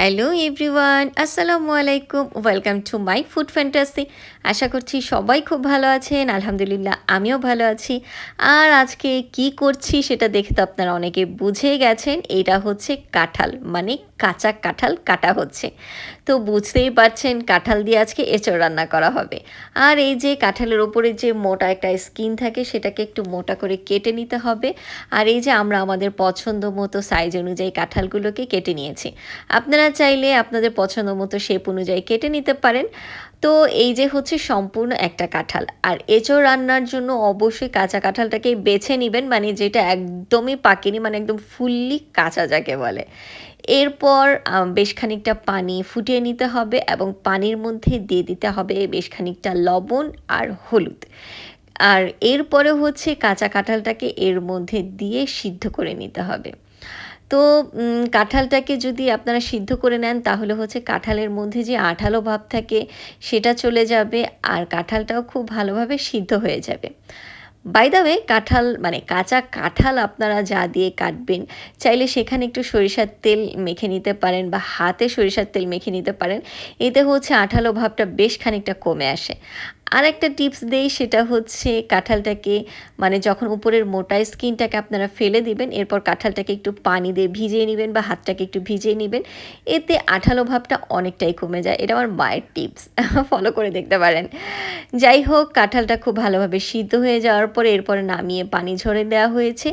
Hello everyone, আসসালামু আলাইকুম। Welcome to my food fantasy. আশা করছি সবাই খুব ভালো আছেন, আলহামদুলিল্লাহ আমিও ভালো আছি। আর আজকে কি করছি সেটা দেখে তো আপনারা অনেকে বুঝে গেছেন, এটা হচ্ছে কাঁঠাল মানে কাঁচা কাঁঠাল কাটা হচ্ছে। তো বুঝতেই পারছেন কাঁঠাল দিয়ে আজকে এঁচড় রান্না করা হবে। আর এই যে কাঁঠালের ওপরে যে মোটা একটা স্কিন থাকে, সেটাকে একটু মোটা করে কেটে নিতে হবে। আর এই যে আমরা আমাদের পছন্দ মতো সাইজ অনুযায়ী কাঁঠালগুলোকে কেটে নিয়েছি। আপনারা চাইলে আপনাদের পছন্দ মতো শেপ অনুযায়ী কেটে নিতে পারেন। তো এই যে হচ্ছে সম্পূর্ণ একটা কাঁঠাল। আর এঁচড় রান্নার জন্য অবশ্যই কাঁচা কাঁঠালটাকে বেছে নেবেন মানে যেটা একদমই পাকেনি মানে একদম ফুললি কাঁচা যাকে বলে। এরপর বেশ খানিকটা পানি ফুটিয়ে নিতে হবে এবং পানির মধ্যে দিয়ে দিতে হবে বেশ খানিকটা লবণ আর হলুদ। আর এরপরে হচ্ছে কাঁচা কাঁঠালটাকে এর মধ্যে দিয়ে সিদ্ধ করে নিতে হবে। তো কাঁঠালটাকে যদি আপনারা সিদ্ধ করে নেন, তাহলে হচ্ছে কাঁঠালের মধ্যে যে আঠালো ভাব থাকে, সেটা চলে যাবে আর কাঁঠালটাও খুব ভালোভাবে সিদ্ধ হয়ে যাবে। বাই দ্য ওয়ে কাঁঠাল মানে কাঁচা কাঁঠাল আপনারা যা দিয়ে কাটবেন, চাইলে সেখানে একটু সরিষার তেল মেখে নিতে পারেন বা হাতে সরিষার তেল মেখে নিতে পারেন। এতে হচ্ছে আঠালো ভাবটা বেশ খানিকটা কমে আসে। আর একটা টিপস দেই, সেটা হচ্ছে কাঁঠালটাকে মানে যখন উপরের মোটা স্কিনটাকে আপনারা ফেলে দিবেন, এরপর কাঁঠালটাকে একটু পানি দিয়ে ভিজিয়ে নেবেন বা হাতটাকে একটু ভিজিয়ে নেবেন, এতে আঠালো ভাবটা অনেকটাই কমে যায়। এটা আমার মায়ের টিপস ফলো করে দেখতে পারেন। যাই হোক, কাঁঠালটা খুব ভালোভাবে সিদ্ধ হয়ে যাওয়ার পরে এরপরে নামিয়ে পানি ঝরে দেওয়া হয়েছে।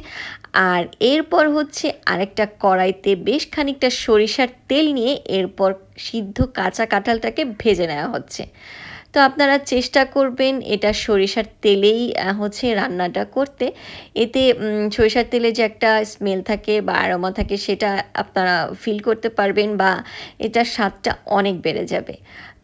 আর এরপর হচ্ছে আরেকটা কড়াইতে বেশ খানিকটা সরিষার তেল নিয়ে এরপর সিদ্ধ কাঁচা কাঁঠালটাকে ভেজে নেওয়া হচ্ছে। তো আপনারা চেষ্টা করবেন এটা সরিষার তেলেই হচ্ছে রান্নাটা করতে। এতে সরিষার তেলে যে একটা স্মেল থাকে বা আরোমা থাকে সেটা আপনারা ফিল করতে পারবেন বা এটার স্বাদটা অনেক বেড়ে যাবে।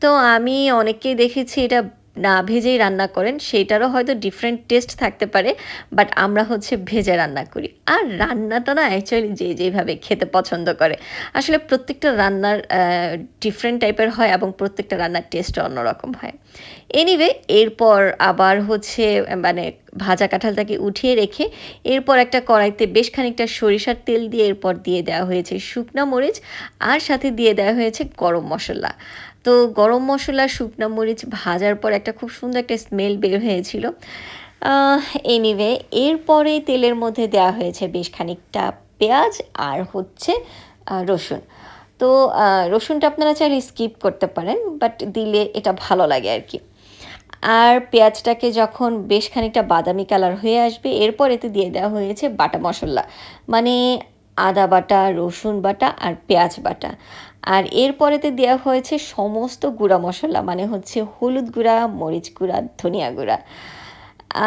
তো আমি অনেককেই দেখেছি এটা না ভেজেই রান্না করেন সেটারও হয়তো ডিফারেন্ট টেস্ট থাকতে পারে বাট আমরা হচ্ছে ভেজে রান্না করি। আর রান্নাটা না অ্যাকচুয়ালি যে যেভাবে খেতে পছন্দ করে, আসলে প্রত্যেকটা রান্নার ডিফারেন্ট টাইপের হয় এবং প্রত্যেকটা রান্নার টেস্ট অন্যরকম হয়। এনিওয়ে এরপর আবার হচ্ছে মানে ভাজা কাঁঠালটাকে উঠিয়ে রেখে, এরপর একটা কড়াইতে বেশ খানিকটা সরিষার তেল দিয়ে এরপর দিয়ে দেওয়া হয়েছে শুকনা মরিচ, আর সাথে দিয়ে দেওয়া হয়েছে গরম মশলা। তো গরম মশলা, শুকনো মরিচ ভাজার পর একটা খুব সুন্দর একটা স্মেল বের হয়েছিল। এনিওয়ে এরপরে তেলের মধ্যে দেওয়া হয়েছে বেশ খানিকটা পেঁয়াজ আর হচ্ছে রসুন। তো রসুনটা আপনারা চাইলে স্কিপ করতে পারেন বাট দিলে এটা ভালো লাগে আর কি। আর পেঁয়াজটাকে যখন বেশ খানিকটা বাদামি কালার হয়ে আসবে, এরপর এতে দিয়ে দেওয়া হয়েছে বাটা মশলা। মানে আদা বাটা, রসুন বাটা আর পেঁয়াজ বাটা। আর এরপরেতে দেওয়া হয়েছে সমস্ত গুঁড়া মশলা মানে হচ্ছে হলুদ গুঁড়া, মরিচ গুঁড়া, ধনিয়া গুঁড়া।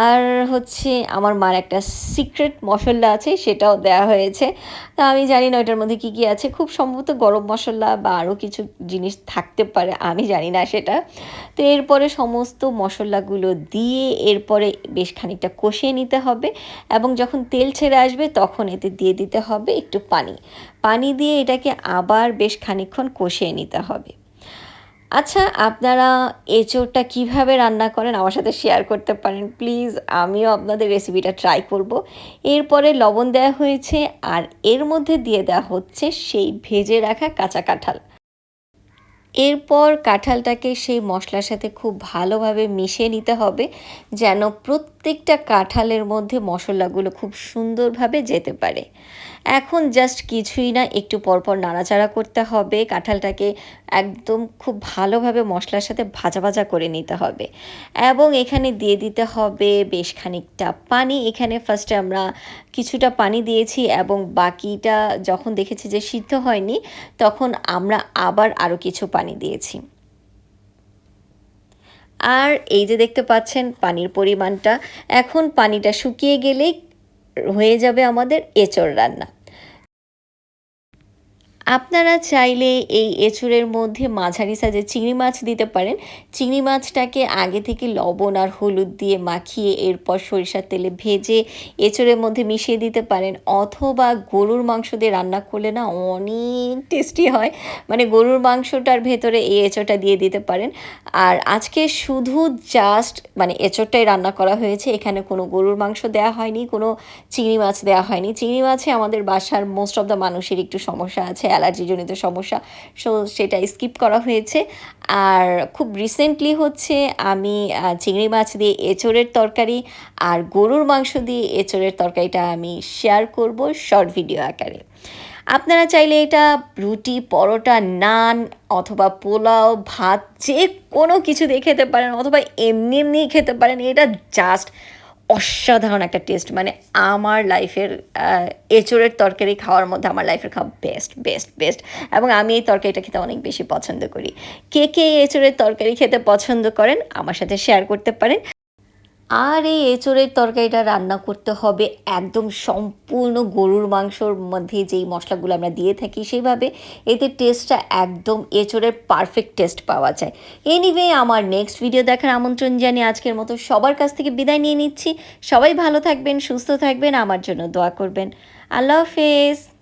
আর হচ্ছে আমার মার একটা সিক্রেট মশলা আছে, সেটাও দেওয়া হয়েছে। তা আমি জানি না ওইটার মধ্যে কী কী আছে। খুব সম্ভবত গরম মশলা বা আরও কিছু জিনিস থাকতে পারে, আমি জানি না সেটা। তো এরপরে সমস্ত মশলাগুলো দিয়ে এরপরে বেশ খানিকটা কষিয়ে নিতে হবে এবং যখন তেল ছেড়ে আসবে তখন এতে দিয়ে দিতে হবে একটু পানি। পানি দিয়ে এটাকে আবার বেশ খানিকক্ষণ কষিয়ে নিতে হবে। আচ্ছা আপনারা এঁচোড়টা কীভাবে রান্না করেন? আমার সাথে শেয়ার করতে পারেন। প্লিজ আমিও আপনাদের রেসিপিটা ট্রাই করব। এরপরে লবণ দেওয়া হয়েছে আর এর মধ্যে দিয়ে দেওয়া হচ্ছে সেই ভেজে রাখা কাঁচা কাঁঠাল। এরপর কাঁঠালটাকে সেই মশলার সাথে খুব ভালোভাবে মিশিয়ে নিতে হবে, যেন প্রত্যেকটা কাঁঠালের মধ্যে মশলাগুলো খুব সুন্দরভাবে যেতে পারে। এখন জাস্ট কিছুই না, একটু পরপর নাড়াচাড়া করতে হবে, কাঁঠালটাকে একদম খুব ভালোভাবে মশলার সাথে ভাজা ভাজা করে নিতে হবে। এবং এখানে দিয়ে দিতে হবে বেশ খানিকটা পানি, এখানে ফার্স্টে আমরা কিছুটা পানি দিয়েছি এবং বাকিটা যখন দেখেছি যে সিদ্ধ হয়নি, তখন আমরা আবার আরও কিছু পানি দিয়েছি। আর এই যে দেখতে পাচ্ছেন, পানির পরিমাণটা, এখন পানিটা শুকিয়ে গেলেই হয়ে যাবে আমাদের এঁচড় রান্না। আপনারা চাইলে এই এঁচুড়ের মধ্যে মাঝারি সাজে চিংড়ি মাছ দিতে পারেন। চিংড়ি মাছটাকে আগে থেকে লবণ আর হলুদ দিয়ে মাখিয়ে এরপর সরিষার তেলে ভেজে এঁচুড়ের মধ্যে মিশিয়ে দিতে পারেন। অথবা গরুর মাংস দিয়ে রান্না করলে না অনেক টেস্টি হয়। মানে গরুর মাংসটার ভেতরে এই এঁচোড়টা দিয়ে দিতে পারেন। আর আজকে শুধু জাস্ট মানে এঁচোড়টাই রান্না করা হয়েছে। এখানে কোনো গরুর মাংস দেওয়া হয়নি, কোনো চিংড়ি মাছ দেওয়া হয়নি। চিংড়ি মাছে আমাদের বাসার মোস্ট অফ দ্য মানুষের একটু সমস্যা আছে। অ্যালার্জিজনিত সমস্যা, সো সেটা স্কিপ করা হয়েছে। আর খুব রিসেন্টলি হচ্ছে আমি চিংড়ি মাছ দিয়ে এঁচোড়ের তরকারি আর গরুর মাংস দিয়ে এঁচোড়ের তরকারিটা আমি শেয়ার করব শর্ট ভিডিও আকারে। আপনারা চাইলে এটা রুটি, পরোটা, নান অথবা পোলাও, ভাত, যে কোনো কিছু দিয়ে খেতে পারেন অথবা এমনি এমনি খেতে পারেন, এটা জাস্ট অসাধারণ একটা টেস্ট মানে আমার লাইফের এঁচোড়ের তরকারি খাওয়ার মধ্যে আমার লাইফের খাওয়া বেস্ট বেস্ট বেস্ট এবং আমি এই তরকারিটা খেতে অনেক বেশি পছন্দ করি। কে কে এঁচোড়ের তরকারি খেতে পছন্দ করেন, আমার সাথে শেয়ার করতে পারেন। আর এই এঁচোড়ের তরকারিটা রান্না করতে হবে একদম সম্পূর্ণ গরুর মাংসর মধ্যে যেই মশলাগুলো আমরা দিয়ে থাকি সেইভাবে এতে টেস্টটা একদম এঁচোড়ের পারফেক্ট টেস্ট পাওয়া যায়। এনিওয়ে আমার নেক্সট ভিডিও দেখার আমন্ত্রণ জানিয়ে আজকের মতো সবার কাছ থেকে বিদায় নিয়ে নিচ্ছি। সবাই ভালো থাকবেন, সুস্থ থাকবেন, আমার জন্য দোয়া করবেন। আল্লাহ হাফেজ।